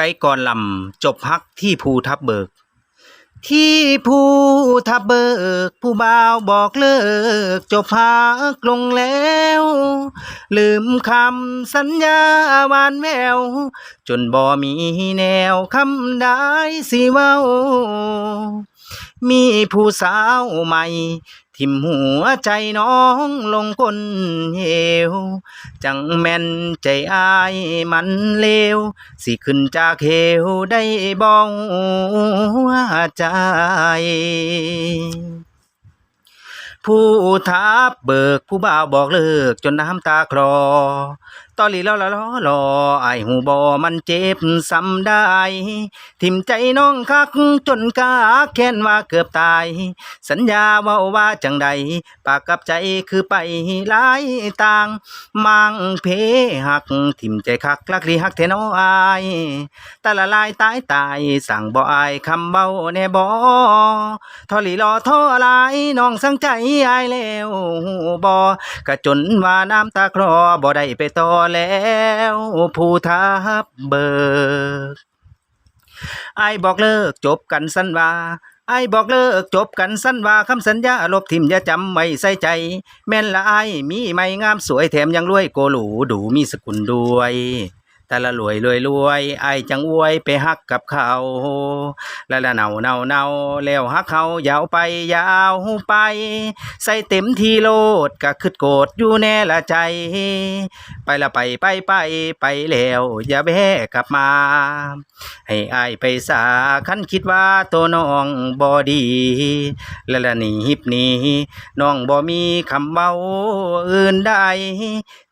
ไกลก่อนลำจบพักที่ภูทับเบิก ที่ภูทับเบิก ผู้บ่าวบอกเลิก จบพักลงแล้ว ลืมคำสัญญาหวานแวว จนบ่มีแนวคำได้สิเว้า มีผู้สาวใหม่ ทิมหัวใจน้องลงก้นเหว จังแม่นใจอายมันเลว สิขึ้นจากเหวได้บ้องใจผู้ทับเบิกผู้บ่าวบอกเลิกจนน้ำตาคลอ ตอลีล้อละล้อลอไอหูบอมันเจ็บซ้ำได้ ทิมใจน้องคักจนกาแค้นว่าเกือบตาย สัญญาว่าว่าจังใด ปากกับใจคือไปหลายต่าง มังเพหัก ทิมใจคักลักลีหักเทนออายตาละลายตายตายสั่งบ่อายคำเบาแน่บ่ทอลีรอทอลายน้องสังใจไอายแล้วหูบ่กระจนว่าน้ำตาคลอบ่ได้ไปต่อแล้วผู้ทับเบิกไอ้บอกเลิกจบกันสั้นว่าไอ้บอกเลิกจบกันสั้นว่าคำสัญญาลบทิมอย่าจำไม่ใส่ใจ แม่นละไอ้มีไม่งามสวยแถมยังรวยโกหลูดูมีสกุลด้วย แต่ละรวยรวยรวยไอ้จังอวยไปฮักกับเขาละละเนาเนาเนาแล้วฮักเขายาวไปยาวไป ใส่เต็มทีโลดก็คืดโกรธอยู่แน่ละใจ ไปละไปไปไปไปแล้วอย่าแบกกลับมา ให้อายไปสาคันคิดว่าตัวน้องบ่ดีละละนี่ฮิบนี้น้องบ่มีคำเว้าอื่นใด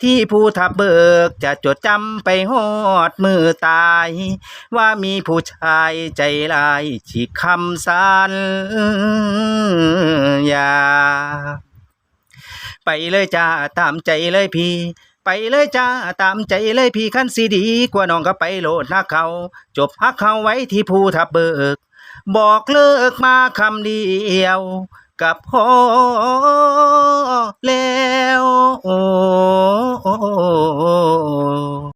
ที่ผู้ทับเบิกจะจดจำไปฮอดมือตาย ว่ามีผู้ชายใจลายฉีกคำสัญญาไปเลยจ้าตามใจเลยพี่ไปเลยจ้าตามใจเลยพี่คันสีดี กว่าน้องก็ไปโลดนะเขา จบฮักเขาไว้ที่ภูทับเบิก บอกเลิกมาคำเดียว กับพ่อแล้